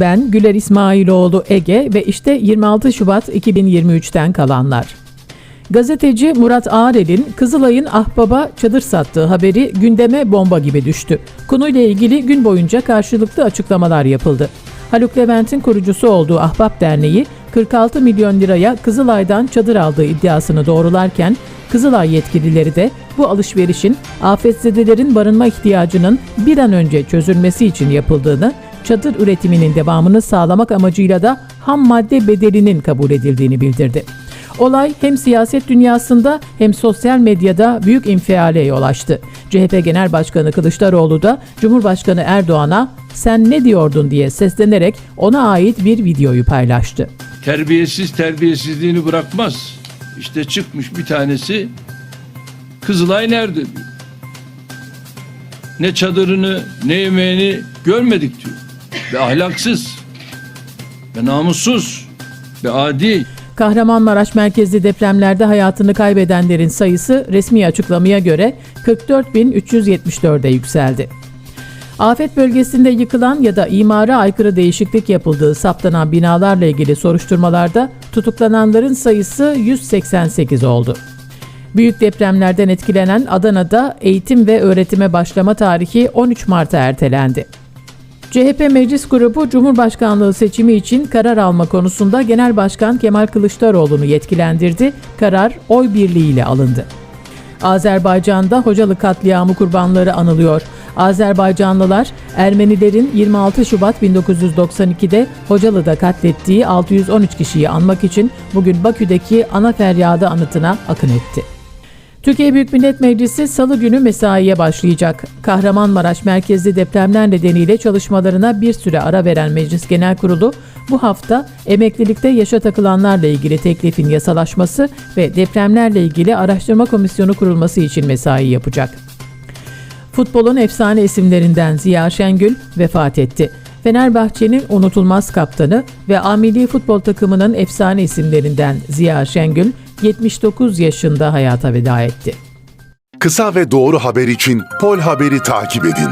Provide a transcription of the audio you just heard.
Ben Güler İsmailoğlu Ege ve işte 26 Şubat 2023'ten kalanlar. Gazeteci Murat Ağrel'in Kızılay'ın Ahbaba çadır sattığı haberi gündeme bomba gibi düştü. Konuyla ilgili gün boyunca karşılıklı açıklamalar yapıldı. Haluk Levent'in kurucusu olduğu Ahbap Derneği 46 milyon liraya Kızılay'dan çadır aldığı iddiasını doğrularken Kızılay yetkilileri de bu alışverişin afetzedelerin barınma ihtiyacının bir an önce çözülmesi için yapıldığını, çadır üretiminin devamını sağlamak amacıyla da ham madde bedelinin kabul edildiğini bildirdi. Olay hem siyaset dünyasında hem sosyal medyada büyük infiale yol açtı. CHP Genel Başkanı Kılıçdaroğlu da Cumhurbaşkanı Erdoğan'a sen ne diyordun diye seslenerek ona ait bir videoyu paylaştı. terbiyesiz terbiyesizliğini bırakmaz. İşte çıkmış bir tanesi Kızılay nerede. Ne çadırını ne yemeğini görmedik diyor. Ve ahlaksız ve namussuz ve adi. Kahramanmaraş merkezli depremlerde hayatını kaybedenlerin sayısı resmi açıklamaya göre 44.374'e yükseldi. Afet bölgesinde yıkılan ya da imara aykırı değişiklik yapıldığı saptanan binalarla ilgili soruşturmalarda tutuklananların sayısı 188 oldu. Büyük depremlerden etkilenen Adana'da eğitim ve öğretime başlama tarihi 13 Mart'a ertelendi. CHP Meclis Grubu Cumhurbaşkanlığı seçimi için karar alma konusunda Genel Başkan Kemal Kılıçdaroğlu'nu yetkilendirdi. Karar oy birliğiyle alındı. Azerbaycan'da Hocalı katliamı kurbanları anılıyor. Azerbaycanlılar Ermenilerin 26 Şubat 1992'de Hocalı'da katlettiği 613 kişiyi anmak için bugün Bakü'deki ana feryadı anıtına akın etti. Türkiye Büyük Millet Meclisi salı günü mesaiye başlayacak. Kahramanmaraş merkezli depremler nedeniyle çalışmalarına bir süre ara veren Meclis Genel Kurulu bu hafta emeklilikte yaşa takılanlarla ilgili teklifin yasalaşması ve depremlerle ilgili araştırma komisyonu kurulması için mesai yapacak. Futbolun efsane isimlerinden Ziya Şengül vefat etti. Fenerbahçe'nin unutulmaz kaptanı ve amili futbol takımının efsane isimlerinden Ziya Şengül 79 yaşında hayata veda etti. Kısa ve doğru haber için Pol Haber'i takip edin.